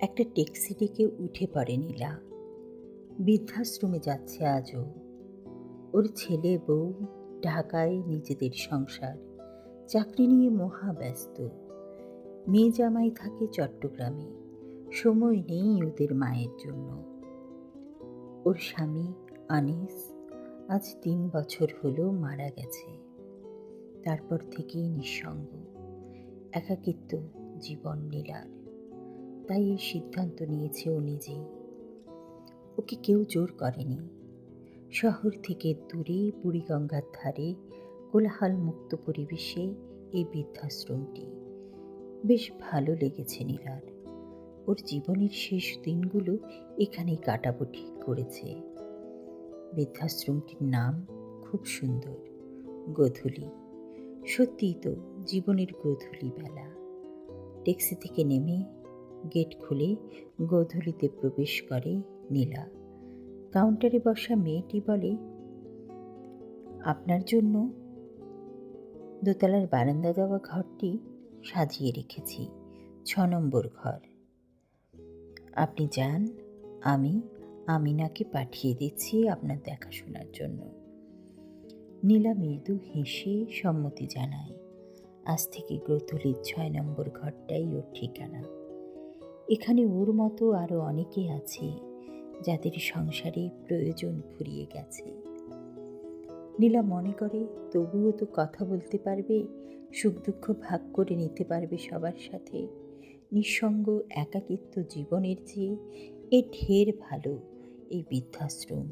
একটা ট্যাক্সি ডেকে উঠে পড়ে নীলা। বৃদ্ধাশ্রমে যাচ্ছে আজও। ওর ছেলে বউ, ঢাকায় নিজেদের সংসার, চাকরি নিয়ে মহা ব্যস্ত মেয়ে জামাই থাকে চট্টগ্রামে, সময় নেই ওদের মায়ের জন্য। ওর স্বামী আনিস আজ তিন বছর হলো মারা গেছে। তারপর থেকেই নিঃসঙ্গ, একাকিত্ব জীবন নীলার। তাই এই সিদ্ধান্ত নিয়েছে ও নিজেই। ওকে কেউ জোর করেনি। শহর থেকে দূরে বুড়িগঙ্গার ধারে কোলাহল মুক্ত পরিবেশে এই বৃদ্ধাশ্রমটি। বেশ ভালো লেগেছে নীলার। ওর জীবনের শেষ দিনগুলো এখানেই কাটাবো ঠিক করেছে। বৃদ্ধাশ্রমটির নাম খুব সুন্দর, গোধূলি। সত্যিই তো জীবনের গোধূলি বেলা। ট্যাক্সি থেকে নেমে গেট খুলে গোধূলিতে প্রবেশ করে নীলা। কাউন্টারে বসা মেয়েটি বলে, আপনার জন্য দোতলার বারান্দা দেওয়া ঘরটি সাজিয়ে রেখেছি, ছ নম্বর ঘর। আপনি যান, আমি আমিনাকে পাঠিয়ে দিচ্ছি আপনার দেখাশোনার জন্য। নীলা মৃদু হেসে সম্মতি জানায়, আজ থেকে গ্রথলির ছয় নম্বর ঘরটাই ওর ঠিকানা। এখানে ওর মতো আরও অনেকে আছে যাদের সংসারে প্রয়োজন ফুরিয়ে গেছে। নীলা মনে করে, তবুও তো কথা বলতে পারবে, সুখ দুঃখ ভাগ করে নিতে পারবে সবার সাথে। নিঃসঙ্গ একাকিত্ব জীবনের চেয়ে এ ঢের ভালো এই বৃদ্ধাশ্রম।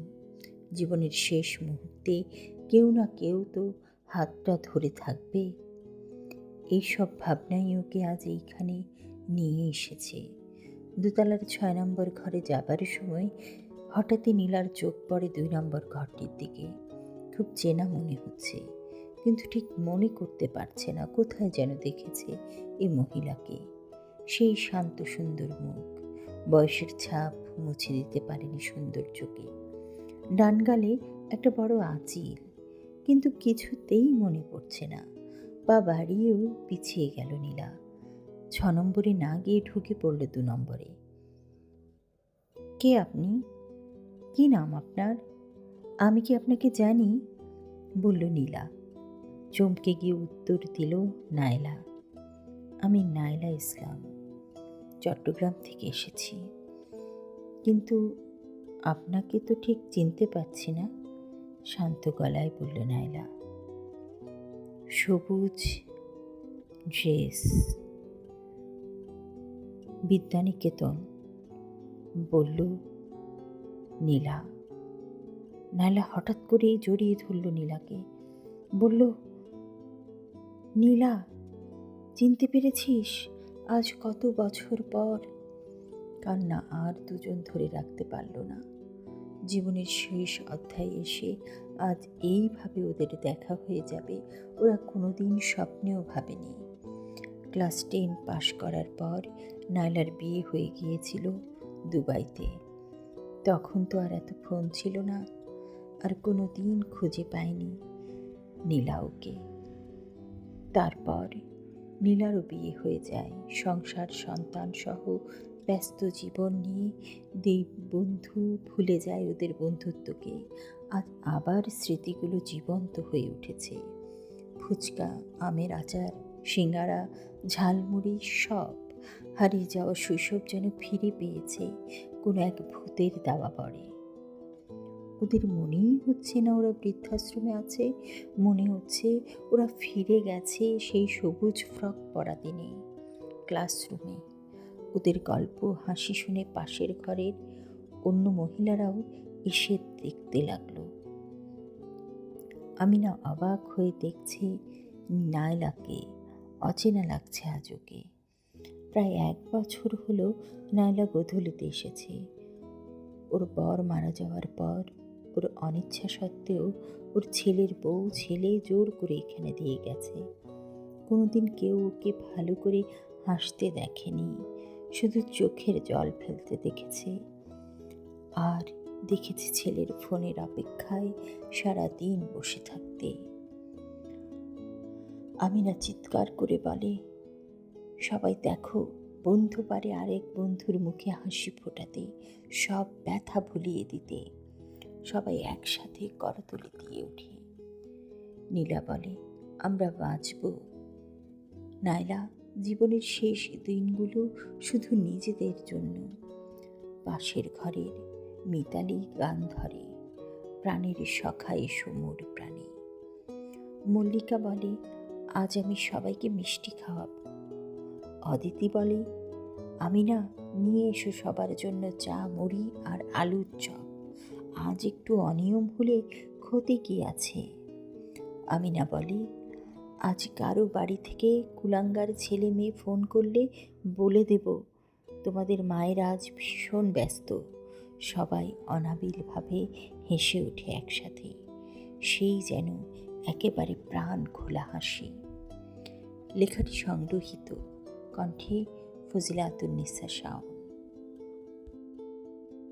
জীবনের শেষ মুহূর্তে কেউ না কেউ তো হাতটা ধরে থাকবে। এইসব ভাবনাই ওকে আজ এইখানে নিয়ে এসেছে। দোতলার ছয় নম্বর ঘরে যাবার সময় হঠাৎই নীলার চোখ পড়ে দুই নম্বর ঘরটির দিকে। খুব চেনা মনে হচ্ছে, কিন্তু ঠিক মনে করতে পারছে না কোথায় যেন দেখেছে এই মহিলাকে। সেই শান্ত সুন্দর মুখ, বয়সের ছাপ মুছে দিতে পারেনি সৌন্দর্যকে। ডান গালে একটা বড় আঁচিল, কিন্তু কিছুতেই মনে পড়ছে না। পা বাড়িয়েও পিছিয়ে গেল নীলা। ছ নম্বরে না গিয়ে ঢুকে পড়ল দু নম্বরে। কে আপনি? কি নাম আপনার? আমি কি আপনাকে জানি? বলল নীলা। চমকে গিয়ে উত্তর দিল, নায়লা। আমি নায়লা ইসলাম। চট্টগ্রাম থেকে এসেছি। কিন্তু আপনাকে তো ঠিক চিনতে পারছি না, শান্ত গলায় বলল নায়লা। সবুজ ড্রেস। বিদ্যানিকেতন। বলল, নীলা। নাইলা হঠাৎ করেই জড়িয়ে ধরল নীলাকে। বলল, নীলা, চিনতে পেরেছিস? আজ কত বছর পর? কান্না আর দুজন ধরে রাখতে পারল না। জীবনের শেষ অধ্যায়ে এসে আজ এইভাবে ওদের দেখা হয়ে যাবে, ওরা কোনোদিন স্বপ্নেও ভাবেনি। ক্লাস টেন পাশ করার পর নাইলার বিয়ে হয়ে গিয়েছিল দুবাইতে। তখন তো আর এত ফোন ছিল না, আর কোনো দিন খুঁজে পায়নি নীলা ওকে তারপর নীলারও বিয়ে হয়ে যায়, সংসার সন্তান সহ ব্যস্ত জীবন নিয়ে দেব বন্ধু ভুলে যায় ওদের বন্ধুত্বকে। আজ আবার স্মৃতিগুলো জীবন্ত হয়ে উঠেছে। ফুচকা, আমের আচার সিঙ্গারা, ঝালমুড়ি সব। হারিয়ে যাওয়া শৈশব যেন ফিরে পেয়েছে কোনো এক ভূতের দাওয়া পড়ে ওদের মনেই হচ্ছে না ওরা বৃদ্ধাশ্রমে আছে, মনে হচ্ছে ওরা ফিরে গেছে সেই সবুজ ফ্রক পরা দিনে। ক্লাসরুমে ওদের গল্প, হাসি শুনে পাশের ঘরের অন্য মহিলারাও এসে দেখতে লাগল। আমি না অবাক হয়ে দেখছি নায়লাকে অচেনা লাগছে আজ ওকে প্রায় এক বছর হলো নায়লা গোধূলিতে এসেছে। ওর বর মারা যাওয়ার পর ওর অনিচ্ছা সত্ত্বেও ওর ছেলের বউ ছেলে জোর করে এখানে দিয়ে গেছে। কোনোদিন কেউ ওকে ভালো করে হাসতে দেখেনি, শুধু চোখের জল ফেলতে দেখেছে। আর দেখেছি ছেলের ফোনের অপেক্ষায় সারা দিন বসে থাকতে। আমিনা চিৎকার করে বলে, সবাই দেখো, বন্ধু পারে আরেক বন্ধুর মুখে হাসি ফোটাতে, সব ব্যথা ভুলিয়ে দিতে। সবাই একসাথে করতলে দিয়ে উঠে। নীলা বলে, আমরা বাঁচব। নাইলা, জীবনের শেষ দিনগুলো শুধু নিজেদের জন্য। পাশের ঘরের মিতালি গান ধরে, প্রাণের সখাই সমুর প্রাণী। মল্লিকা বলে আজ আমি সবাইকে মিষ্টি খাওয়াবো। অদিতি বলে, আমি না, নিয়ে এসো সবার জন্য চা, মুড়ি আর আলুর চপ। আজ একটু অনিয়ম হলে ক্ষতি কি আছে? আমি না বলে, আজ কারও বাড়ি থেকে কুলাঙ্গার ছেলে মেয়ে ফোন করলে বলে দেব। তোমাদের মায়ের আজ ভীষণ ব্যস্ত। সবাই অনাবিলভাবে হেসে ওঠে একসাথে। সেই যেন একেবারে প্রাণ খোলা হাসি। লেখাটি সংগৃহীত। কণ্ঠে ফজিলাতুন্নিসা শাওন